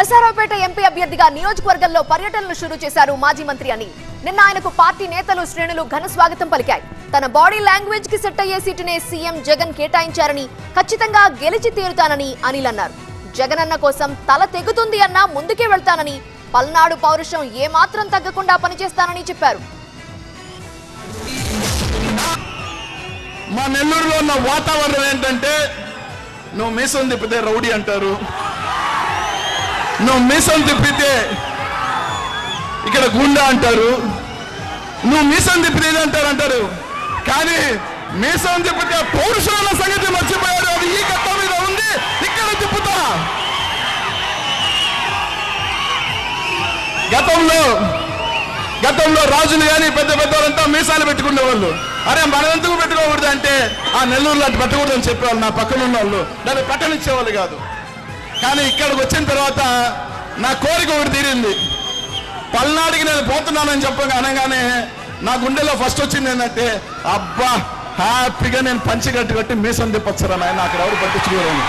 Narasaraopet MP అభ్యర్థిగా నియోజకవర్గంలో పర్యటనలు షురూ చేశారు మాజీ మంత్రి అని నిన్న ఆయనకు పార్టీ నేతలు శ్రేణులు ఘన స్వాగతం పలికాయి. తన బాడీ లాంగ్వేజ్కి సెట్ అయ్యే సీటునే సీఎం జగన్ కేటాయించారని ఖచ్చితంగా గెలిచి తీరుతానని అనిల్ అన్నారు. జగన్ అన్న కోసం తల తెగుతుంది అన్నా ముందుకే వెళ్తానని పల్నాడు పౌరుషం ఏమాత్రం తగ్గకుండా పనిచేస్తానని చెప్పారు. మా నెల్లూరులో ఉన్న వాతావరణం ఏంటంటే నువ్వు మీసం తిప్పితే రౌడీ అంటారు. నువ్వు మీసం తిప్పితే ఇక్కడ గుండా అంటారు. నువ్వు మీసం తిప్పితే అంటారు అంటారు. కానీ మీసం తిప్పితే పౌరుషుల సంగతి మర్చిపోయారు అది ఈ గట్ట మీద ఉంది. ఇక్కడ తిప్పుతా. గతంలో గతంలో రాజులు కానీ పెద్ద పెద్ద వాళ్ళంతా మీసాలు పెట్టుకునే వాళ్ళు అరే మనం ఎందుకు పెట్టుకోకూడదు అంటే ఆ నెల్లూరులో అటు పెట్టకూడదు అని చెప్పేవాళ్ళు నా పక్కన ఉన్న వాళ్ళు. దాన్ని పెట్టనిచ్చేవాళ్ళు కాదు. కానీ ఇక్కడికి వచ్చిన తర్వాత నా కోరిక ఒకటి తీరింది. పల్నాడికి నేను పోతున్నానని చెప్పగా అనగానే నా గుండెలో ఫస్ట్ వచ్చింది ఏంటంటే అబ్బా హ్యాపీగా నేను పంచి కట్టి కట్టి మీసం తిప్పొచ్చరా నాయన? అక్కడ ఎవరు పట్టించుకోలేను